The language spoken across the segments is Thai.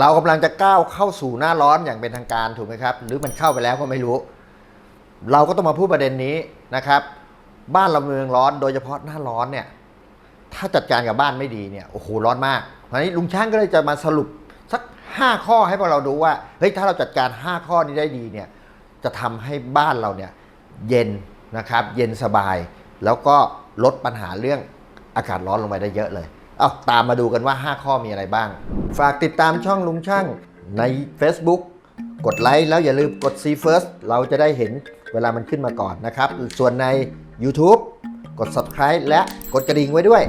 เรากำลังจะก้าวเข้าสู่หน้าร้อนอย่างเป็นทางการถูกไหมครับ หรือมันเข้าไปแล้วก็ไม่รู้ เราก็ต้องมาพูดประเด็นนี้นะครับ บ้านเราเมืองร้อน โดยเฉพาะหน้าร้อนเนี่ยถ้าจัดการกับบ้านไม่ดีเนี่ยโอ้โหร้อนมากเพราะฉะนี้ลุงช่างก็เลยจะมาสรุปสัก 5 ข้อให้พวกเราดูว่าเฮ้ยถ้าเราจัดการ 5 ข้อนี้ได้ดีเนี่ยจะทำให้บ้านเราเนี่ยเย็นนะครับ เย็นสบาย แล้วก็ลดปัญหาเรื่องอากาศร้อนลงไปได้เยอะเลย เอาตามมาดูกันว่า 5 ข้อมีอะไรบ้าง ฝากติดตามช่องลุงช่างใน Facebook กดไลค์แล้วอย่าลืมกด See First เราจะได้เห็นเวลามันขึ้นมาก่อนนะครับ ส่วนใน YouTube กด Subscribe และกดกระดิ่งไว้ด้วย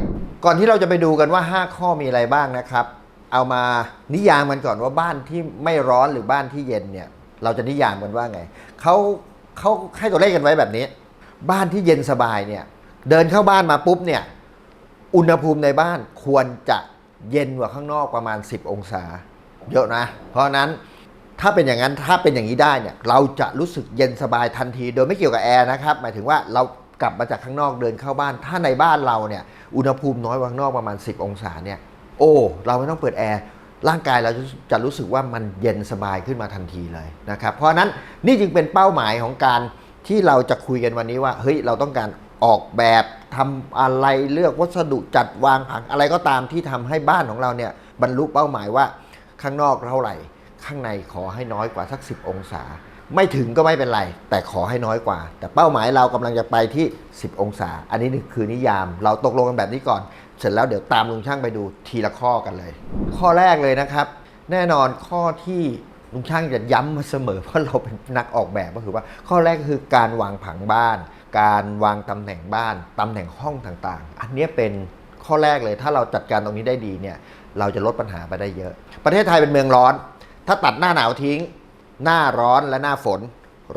ก่อนที่เราจะไปดูกันว่า 5 ข้อมีอะไรบ้างนะครับ เอามานิยามกันก่อนว่าบ้านที่ไม่ร้อนหรือบ้านที่เย็นเนี่ยเราจะนิยามกันว่าไงเขาเขาให้ตัวเลขกันไว้แบบนี้ บ้านที่เย็นสบายเนี่ย เดินเข้าบ้านมาปุ๊บเนี่ย อุณหภูมิในบ้านควรจะเย็นกว่าข้างนอกประมาณ 10 องศา เยอะนะ เพราะนั้นถ้าเป็นอย่างนั้นถ้าเป็นอย่างนี้ได้เนี่ยเราจะรู้สึกเย็นสบายทันที โดยไม่เกี่ยวกับแอร์นะครับ หมายถึงว่าเรากลับมาจากข้างนอกเดินเข้าบ้าน ถ้าในบ้านเราเนี่ยอุณหภูมิน้อยกว่าข้างนอกประมาณ 10 องศาเนี่ยโอ้เราไม่ต้องเปิดแอร์ร่างกายเราจะรู้สึกว่ามันเย็นสบายขึ้นมาทันทีเลยนะครับ เพราะนั้นนี่จึงเป็นเป้าหมายของการที่เราจะคุยกันวันนี้ว่าเฮ้ยเราต้องการออกแบบ ทำอะไรเลือกวัสดุจัดวางผังอะไรก็ตามที่ทำให้บ้านของเราเนี่ยบรรลุเป้าหมายว่าข้างนอกเท่าไหร่ ข้างในขอให้น้อยกว่าสัก 10 องศา ไม่ถึงก็ไม่เป็นไร แต่ขอให้น้อยกว่า แต่เป้าหมายเรากำลังจะไปที่ 10 องศา อันนี้คือนิยาม เราตกลงกันแบบนี้ก่อน เสร็จแล้วเดี๋ยวตามลุงช่างไปดูทีละข้อกันเลย ข้อแรกเลยนะครับ แน่นอนข้อที่ลุงช่างจะย้ำมาเสมอเพราะเราเป็นนักออกแบบก็คือว่าข้อแรกคือการวางผังบ้าน การวางตำแหน่งบ้านตำแหน่งห้องต่างๆ อันนี้เป็นข้อแรกเลยถ้าเราจัดการตรงนี้ได้ดีเนี่ยเราจะลดปัญหาไปได้เยอะ ประเทศไทยเป็นเมืองร้อน ถ้าตัดหน้าหนาวทิ้ง หน้าร้อนและหน้าฝน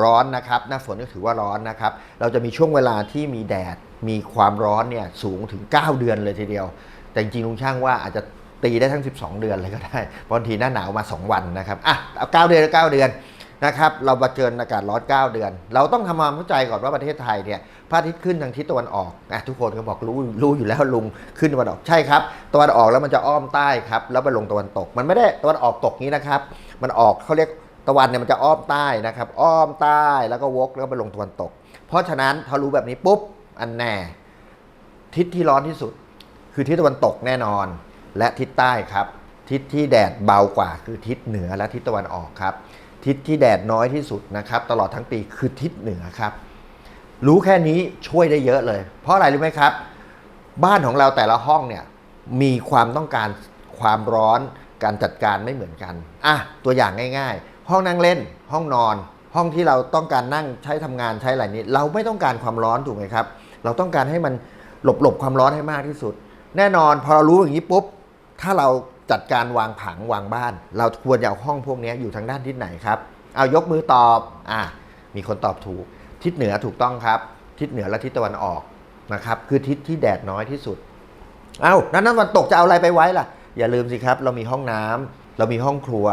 ร้อนนะครับ หน้าฝนก็ถือว่าร้อนนะครับ เราจะมีช่วงเวลาที่มีแดดมีความร้อนเนี่ยสูงถึง 9 เดือนเลยทีเดียว แต่จริงๆลุงช่างว่าอาจจะตีได้ทั้ง 12 เดือนเลยก็ได้บางทีหน้าหนาวมา 2 วันนะครับอะเอา9เดือนก็9เดือน นะครับเรามาเจออากาศร้อน 9 เดือน เราต้องทำความเข้าใจก่อนว่าประเทศไทยเนี่ยพระอาทิตย์ขึ้นทางทิศตะวันออกอะทุกคนก็บอกรู้รู้อยู่แล้วลุงขึ้นตะวันออกใช่ครับตะวันออกแล้วมันจะอ้อมใต้ครับแล้วไปลงตะวันตก มันไม่ได้ตะวันออกตกนี้นะครับ มันออกเขาเรียกตะวันเนี่ยมันจะอ้อมใต้นะครับ อ้อมใต้แล้วก็วกแล้วไปลงตะวันตก เพราะฉะนั้นถ้ารู้แบบนี้ปุ๊บอันแน่ทิศที่ร้อนที่สุด คือทิศตะวันตกแน่นอน และทิศใต้ครับ ทิศที่แดดเบากว่า คือทิศเหนือและทิศตะวันออกครับ ทิศที่แดดน้อยที่สุดนะครับ ตลอดทั้งปีคือทิศเหนือครับ รู้แค่นี้ช่วยได้เยอะเลย เพราะอะไรรู้ไหมครับ บ้านของเราแต่ละห้องเนี่ยมีความต้องการความร้อนการจัดการไม่เหมือนกันอะตัวอย่างง่าย ๆ ห้องนั่งเล่น ห้องนอน ห้องที่เราต้องการนั่งใช้ทำงานใช้อะไรนี้ เราไม่ต้องการความร้อนถูกไหมครับ เราต้องการให้มันหลบหลบความร้อนให้มากที่สุด แน่นอนพอเรารู้อย่างนี้ปุ๊บถ้าเรา จัดการวางผังวางบ้าน เราควรจะเอาห้องพวกนี้อยู่ทางด้านทิศไหนครับ เอายกมือตอบอะมีคนตอบถูก ทิศเหนือถูกต้องครับ ทิศเหนือและทิศตะวันออกนะครับ คือทิศที่แดดน้อยที่สุด เอานั้นตะวันตกจะเอาอะไรไปไว้ล่ะ อย่าลืมสิครับ เรามีห้องน้ำเรามีห้องครัว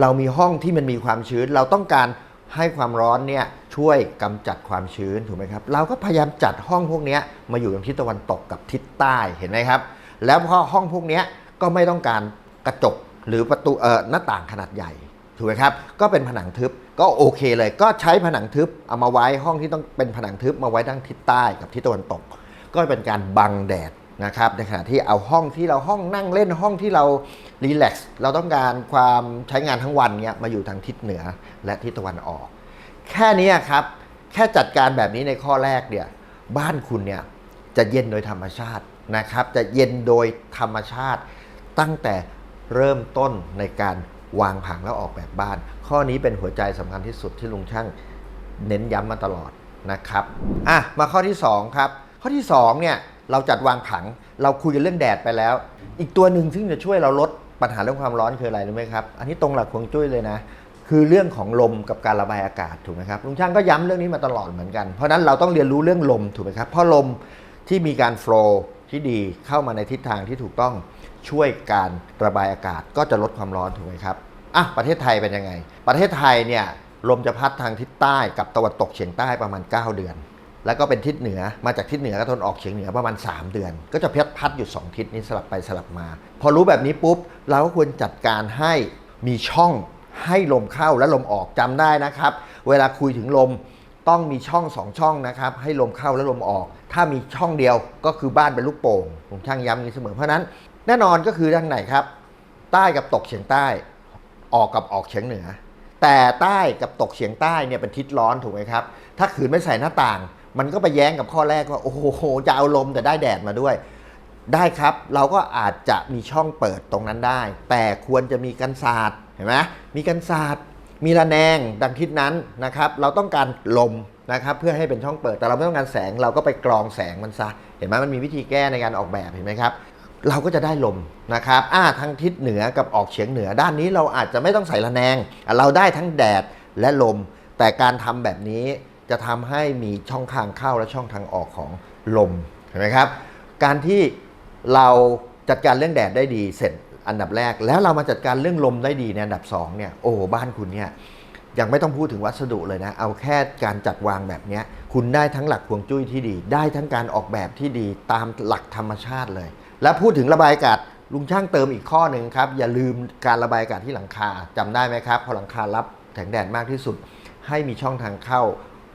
เรามีห้องที่มันมีความชื้น เราต้องการให้ความร้อนเนี่ยช่วยกำจัดความชื้นถูกไหมครับ เราก็พยายามจัดห้องพวกนี้มาอยู่ตรงทิศตะวันตกกับทิศใต้เห็นไหมครับ แล้วพอห้องพวกนี้ ก็ไม่ต้องการกระจกหรือประตูเอ่อหน้าต่างขนาดใหญ่ถูกไหมครับก็เป็นผนังทึบก็โอเคเลย ก็ใช้ผนังทึบเอามาไว้ห้องที่ต้องเป็นผนังทึบมาไว้ทั้งทิศใต้กับทิศตะวันตก ก็เป็นการบังแดดนะครับในขณะที่เอาห้องที่เราห้องนั่งเล่นห้องที่เรารีแลกซ์เราต้องการความใช้งานทั้งวันเนี้ยมาอยู่ทางทิศเหนือและทิศตะวันออก แค่นี้ครับแค่จัดการแบบนี้ในข้อแรกเนี่ยบ้านคุณเนี่ยจะเย็นโดยธรรมชาตินะครับ จะเย็นโดยธรรมชาติ ตั้งแต่เริ่มต้นในการวางผังแล้วออกแบบบ้าน ข้อนี้เป็นหัวใจสำคัญที่สุดที่ลุงช่างเน้นย้ำมาตลอดนะครับอะมาข้อที่ 2 ครับ ข้อที่2เนี่ยเราจัดวางผังเราคุยกันเรื่องแดดไปแล้ว อีกตัวหนึ่งซึ่งจะช่วยเราลดปัญหาเรื่องความร้อนคืออะไรรู้ไหมครับ อันนี้ตรงหลักฮวงจุ้ยเลยนะ คือเรื่องของลมกับการระบายอากาศถูกไหมครับลุงช่างก็ย้ำเรื่องนี้มาตลอดเหมือนกัน เพราะฉะนั้นเราต้องเรียนรู้เรื่องลมถูกไหมครับเพราะลมที่มีการโฟล์ที่ดีเข้ามาในทิศทางที่ถูกต้อง ช่วยการระบายอากาศก็จะลดความร้อนถูกไหมครับอะประเทศไทยเป็นยังไง ประเทศไทยเนี่ยลมจะพัดทางทิศใต้กับตะวันตกเฉียงใต้ประมาณ 9 เดือน แล้วก็เป็นทิศเหนือมาจากทิศเหนือก็ทนออกเฉียงเหนือประมาณ 3 เดือน ก็จะพัดพัดอยู่ 2 ทิศนี้สลับไปสลับมา พอรู้แบบนี้ปุ๊บเราก็ควรจัดการให้มีช่องให้ลมเข้าและลมออกจำได้นะครับ เวลาคุยถึงลมต้องมีช่องสองช่องนะครับให้ลมเข้าและลมออก ถ้ามีช่องเดียวก็คือบ้านเป็นลูกโป่งผมช่างย้ำนี้เสมอเพราะนั้น แน่นอนก็คือทางไหนครับ ใต้กับตกเฉียงใต้ ออกกับออกเฉียงเหนือ แต่ใต้กับตกเฉียงใต้เนี่ยเป็นทิศร้อนถูกไหมครับ ถ้าขืนไม่ใส่หน้าต่าง มันก็ไปแย้งกับข้อแรกว่าโอ้โหจะเอาลมแต่ได้แดดมาด้วย ได้ครับเราก็อาจจะมีช่องเปิดตรงนั้นได้ แต่ควรจะมีกันศาสตร์เห็นไหมมีกันศาสตร์มีระแนงดังทิศนั้นนะครับ เราต้องการลมนะครับเพื่อให้เป็นช่องเปิดแต่เราไม่ต้องการแสงเราก็ไปกรองแสงมันซะเห็นไหมมันมีวิธีแก้ในการออกแบบเห็นไหมครับ เราก็จะได้ลมนะครับอ่าทางทิศเหนือกับออกเฉียงเหนือด้านนี้เราอาจจะไม่ต้องใส่ระแนง เราได้ทั้งแดดและลม แต่การทำแบบนี้จะทำให้มีช่องทางเข้าและช่องทางออกของลมเห็นไหมครับ การที่เราจัดการเรื่องแดดได้ดีเสร็จอันดับแรก แล้วเรามาจัดการเรื่องลมได้ดีในอันดับสองเนี่ยโอ้โหบ้านคุณเนี่ยยังไม่ต้องพูดถึงวัสดุเลยนะ เอาแค่การจัดวางแบบนี้คุณได้ทั้งหลักฮวงจุ้ยที่ดี ได้ทั้งการออกแบบที่ดีตามหลักธรรมชาติเลย และพูดถึงระบายอากาศลุงช่างเติมอีกข้อหนึ่งครับ อย่าลืมการระบายอากาศที่หลังคาจำได้ไหมครับ พอหลังคารับแสงแดดมากที่สุด ให้มีช่องทางเข้า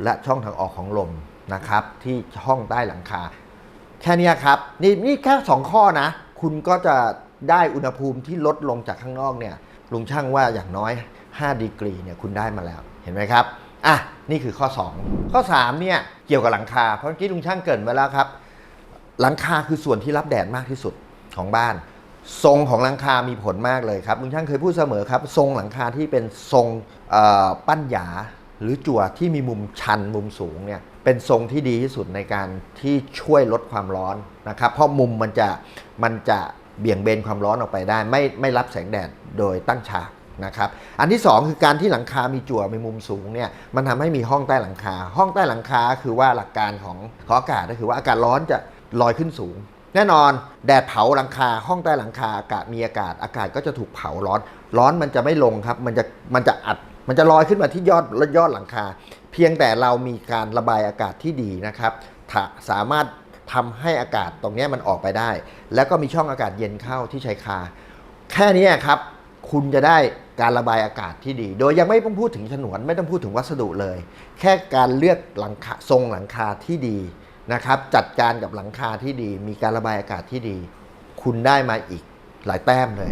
และช่องทางออกของลมนะครับ ที่ช่องใต้หลังคา แค่นี้ครับ นี่นี่แค่ 2 ข้อนะ คุณก็จะได้อุณหภูมิที่ลดลงจากข้างนอกเนี่ยลุงช่างว่าอย่างน้อย 5 ดีกรีเนี่ยคุณได้มาแล้วเห็นไหมครับอะนี่คือข้อ 2 ข้อ3เนี่ยเกี่ยวกับหลังคาเพราะเมื่อกี้ลุงช่างเกินไว้แล้วครับ หลังคาคือส่วนที่รับแดดมากที่สุดของบ้าน ทรงของหลังคามีผลมากเลยครับลุงช่างเคยพูดเสมอครับ ทรงหลังคาที่เป็นทรงปั้นหยาหรือจั่วที่มีมุมชันมุมสูงเนี่ยเป็นทรงที่ดีที่สุดในการที่ช่วยลดความร้อนนะครับ เพราะมุมมันจะมันจะเบี่ยงเบนความร้อนออกไปได้ ไม่ไม่รับแสงแดดโดยตั้งฉากนะครับอันที่สองคือการที่หลังคา มีจั่วมีมุมสูงเนี่ยมันทำให้มีห้องใต้หลังคา ห้องใต้หลังคาคือว่าหลักการของของอากาศก็คือว่าอากาศร้อนจะ ลอยขึ้นสูง แน่นอนแดดเผาหลังคาห้องใต้หลังคาอากาศมีอากาศอากาศก็จะถูกเผาร้อน ร้อนมันจะไม่ลงครับ มันจะมันจะอัดมันจะลอยขึ้นมาที่ยอดยอดหลังคา เพียงแต่เรามีการระบายอากาศที่ดีนะครับสามารถทำให้อากาศตรงนี้มันออกไปได้ แล้วก็มีช่องอากาศเย็นเข้าที่ชายคา แค่นี้ครับคุณจะได้การระบายอากาศที่ดี โดยยังไม่ต้องพูดถึงฉนวน ไม่ต้องพูดถึงวัสดุเลย แค่การเลือกหลังคาทรงหลังคาที่ดี นะครับ จัดการกับหลังคาที่ดี มีการระบายอากาศที่ดี คุณได้มาอีกหลายแต้มเลย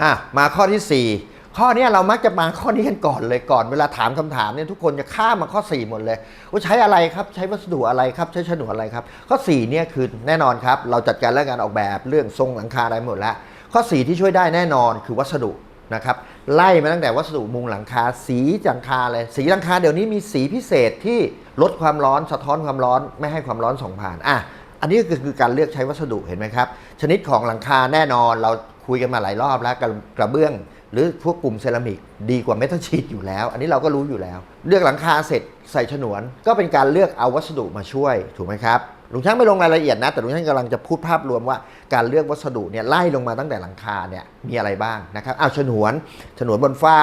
อะมาข้อที่ 4 ข้อนี้เรามักจะมาข้อนี้กันก่อนเลยก่อน เวลาถามคำถามเนี่ยทุกคนจะข้ามมาข้อ 4 หมดเลยว่าใช้อะไรครับ ใช้วัสดุอะไรครับ ใช้ฉนวนอะไรครับ ข้อ4เนี่ยคือแน่นอนครับ เราจัดการเรื่องการออกแบบเรื่องทรงหลังคาอะไรหมดแล้ว ข้อ 4 ที่ช่วยได้แน่นอนคือวัสดุ นะครับไล่มาตั้งแต่วัสดุมุงหลังคาสีหลังคาเลยสีหลังคาเดี๋ยวนี้มีสีพิเศษที่ลดความร้อนสะท้อนความร้อนไม่ให้ความร้อนส่งผ่านอะอันนี้ก็คือการเลือกใช้วัสดุเห็นไหมครับ ชนิดของหลังคาแน่นอนเราคุยกันมาหลายรอบแล้วกระกระเบื้อง หรือพวกกลุ่มเซรามิกดีกว่าเมทัลชีตอยู่แล้ว อันนี้เราก็รู้อยู่แล้ว เลือกหลังคาเสร็จใส่ฉนวน ก็เป็นการเลือกเอาวัสดุมาช่วยถูกไหมครับ ลุงช่างไม่ลงรายละเอียดนะ แต่ลุงช่างกำลังจะพูดภาพรวมว่าการเลือกวัสดุเนี่ยไล่ลงมาตั้งแต่หลังคาเนี่ยมีอะไรบ้างนะครับเอาฉนวนฉนวนบนฝ้า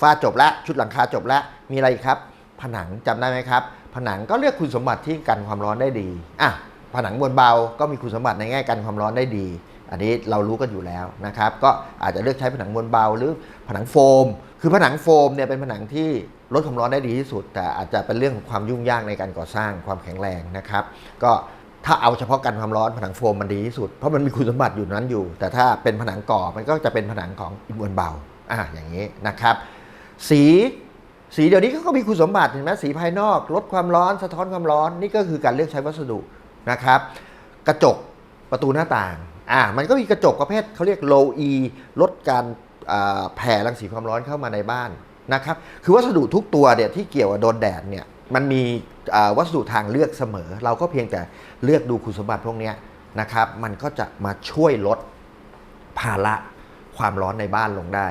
ฝ้าจบละชุดหลังคาจบละมีอะไรครับ ผนังจำได้ไหมครับ ผนังก็เลือกคุณสมบัติที่กันความร้อนได้ดีอะผนังบนเบาก็มีคุณสมบัติในแง่กันความร้อนได้ดี อันนี้เรารู้กันอยู่แล้วนะครับ ก็อาจจะเลือกใช้ผนังมวลเบาหรือผนังโฟม คือผนังโฟมเนี่ยเป็นผนังที่ลดความร้อนได้ดีที่สุด แต่อาจจะเป็นเรื่องของความยุ่งยากในการก่อสร้างความแข็งแรงนะครับ ก็ถ้าเอาเฉพาะกันความร้อนผนังโฟมมันดีที่สุด เพราะมันมีคุณสมบัติอยู่นั้นอยู่ แต่ถ้าเป็นผนังก่อมันก็จะเป็นผนังของมวลเบาอะอย่างนี้นะครับ สีสีเดี๋ยวนี้เขาก็มีคุณสมบัติเห็นไหมสีภายนอกลดความร้อนสะท้อนความร้อนนี่ก็คือการเลือกใช้วัสดุนะครับ กระจกประตูหน้าต่าง อ่ามันก็มีกระจกประเภทเขาเรียก low e ลดการแผ่รังสีความร้อนเข้ามาในบ้านนะครับ คือวัสดุทุกตัวเนี่ยที่เกี่ยวกับโดนแดดเนี่ยมันมีวัสดุทางเลือกเสมอ เราก็เพียงแต่เลือกดูคุณสมบัติพวกนี้นะครับ มันก็จะมาช่วยลดภาระความร้อนในบ้านลงได้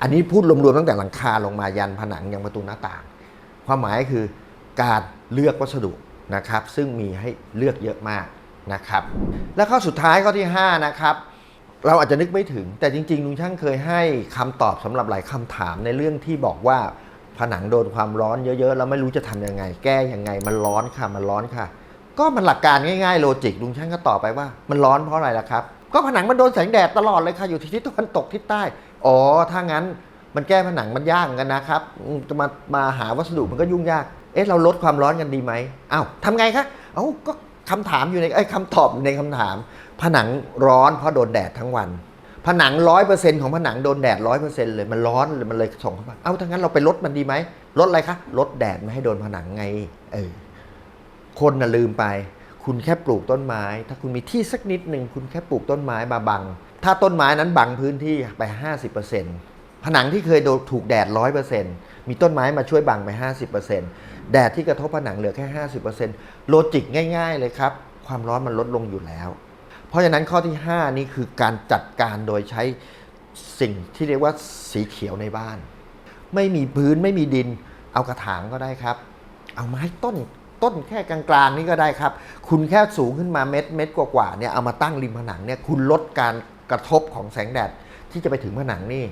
อันนี้พูดรวมๆตั้งแต่หลังคาลงมายันผนังยังประตูหน้าต่าง ความหมายคือการเลือกวัสดุนะครับ ซึ่งมีให้เลือกเยอะมาก นะครับ และข้อสุดท้ายข้อที่ 5 นะครับ เราอาจจะนึกไม่ถึง แต่จริงๆลุงช่างเคยให้คำตอบสำหรับหลายคำถามในเรื่องที่บอกว่าผนังโดนความร้อนเยอะๆ แล้วไม่รู้จะทำยังไง แก้ยังไง มันร้อนค่ะมันร้อนค่ะ ก็มันหลักการง่ายๆ โลจิกลุงช่างก็ตอบไปว่า มันร้อนเพราะอะไรล่ะครับ ก็ผนังมันโดนแสงแดดตลอดเลยค่ะอยู่ที่ทิศตะวันตกทิศใต้อ๋อถ้างั้นมันแก้ผนังมันยากกันนะครับจะมามาหาวัสดุมันก็ยุ่งยาก เอ๊ะเราลดความร้อนกันดีไหมอ้าวทำไงคะ เอ้าก็ คำถามอยู่ในไอ้คำตอบอยู่ในคำถาม ผนังร้อนเพราะโดนแดดทั้งวัน ผนังร้อยเปอร์เซ็นต์ของผนังโดนแดดร้อยเปอร์เซ็นต์เลยมันร้อนเลยมันเลยส่งเข้ามาเอ้าถ้างั้นเราไปลดมันดีไหมลดอะไรคะลดแดดไม่ให้โดนผนังไงเออคนน่ะลืมไป คุณแค่ปลูกต้นไม้ ถ้าคุณมีที่สักนิดหนึ่งคุณแค่ปลูกต้นไม้มาบัง ถ้าต้นไม้นั้นบังพื้นที่ไป 50%ผนังที่เคยโดนถูกแดด100%มีต้นไม้มาช่วยบังไป 50% แดดที่กระทบผนังเหลือแค่ 50%โลจิกง่าย ๆ เลยครับ ความร้อนมันลดลงอยู่แล้ว เพราะฉะนั้นข้อที่ 5 นี่คือการจัดการโดยใช้สิ่งที่เรียกว่าสีเขียวในบ้าน ไม่มีพื้นไม่มีดิน เอากระถางก็ได้ครับ เอาไม้ต้นต้นแค่กลางๆนี่ก็ได้ครับ คุณแค่สูงขึ้นมาเม็ดเม็ดกว่าๆเนี่ยเอามาตั้งริมผนังเนี่ยคุณลดการกระทบของแสงแดดที่จะไปถึงผนังนี่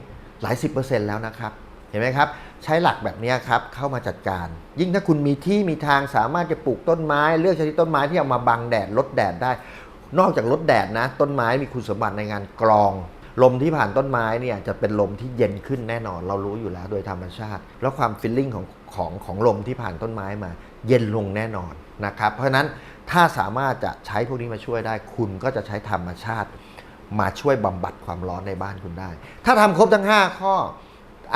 หลายสิบเปอร์เซ็นต์แล้วนะครับ เห็นไหมครับ ใช้หลักแบบนี้ครับเข้ามาจัดการ ยิ่งถ้าคุณมีที่มีทางสามารถจะปลูกต้นไม้ เลือกชนิดต้นไม้ที่เอามาบังแดดลดแดดได้ นอกจากลดแดดนะ ต้นไม้มีคุณสมบัติในงานกรอง ลมที่ผ่านต้นไม้เนี่ยจะเป็นลมที่เย็นขึ้นแน่นอน เรารู้อยู่แล้วโดยธรรมชาติ แล้วความฟิลลิ่งของของของลมที่ผ่านต้นไม้มา เย็นลงแน่นอนนะครับเพราะฉะนั้นถ้าสามารถจะใช้พวกนี้มาช่วยได้ คุณก็จะใช้ธรรมชาติ มาช่วยบำบัดความร้อนในบ้านคุณได้ ถ้าทำครบทั้ง 5 ข้อ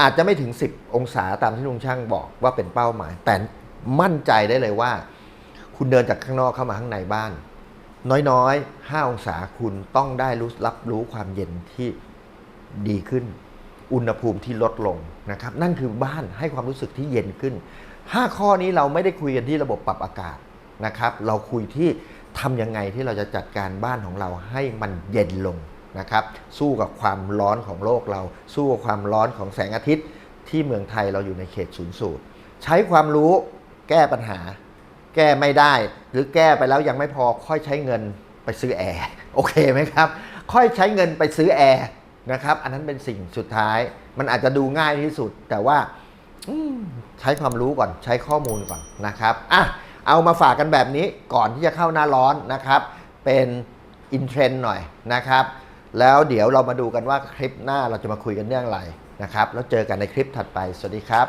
อาจจะไม่ถึง 10 องศาตามที่ลุงช่างบอกว่าเป็นเป้าหมาย แต่มั่นใจได้เลยว่า คุณเดินจากข้างนอกเข้ามาข้างในบ้าน น้อยๆ 5 องศาคุณต้องได้รู้รับรู้ความเย็นที่ดีขึ้น อุณหภูมิที่ลดลงนะครับ นั่นคือบ้านให้ความรู้สึกที่เย็นขึ้น 5 ข้อนี้เราไม่ได้คุยกันที่ระบบปรับอากาศนะครับ เราคุยที่ทำยังไงที่เราจะจัดการบ้านของเราให้มันเย็นลง นะครับสู้กับความร้อนของโลกเรา สู้กับความร้อนของแสงอาทิตย์ ที่เมืองไทยเราอยู่ในเขตศูนย์สูตร ใช้ความรู้แก้ปัญหา แก้ไม่ได้ หรือแก้ไปแล้วยังไม่พอค่อยใช้เงินไปซื้อแอร์โอเคไหมครับ ค่อยใช้เงินไปซื้อแอร์นะครับอันนั้นเป็นสิ่งสุดท้าย มันอาจจะดูง่ายที่สุด แต่ว่าใช้ความรู้ก่อนใช้ข้อมูลก่อนนะครับอะเอามาฝากกันแบบนี้ก่อนที่จะเข้าหน้าร้อนนะครับ เป็นอินเทรนด์หน่อยนะครับ แล้วเดี๋ยวเรามาดูกันว่าคลิปหน้าเราจะมาคุยกันเรื่องอะไรนะครับ แล้วเจอกันในคลิปถัดไป สวัสดีครับ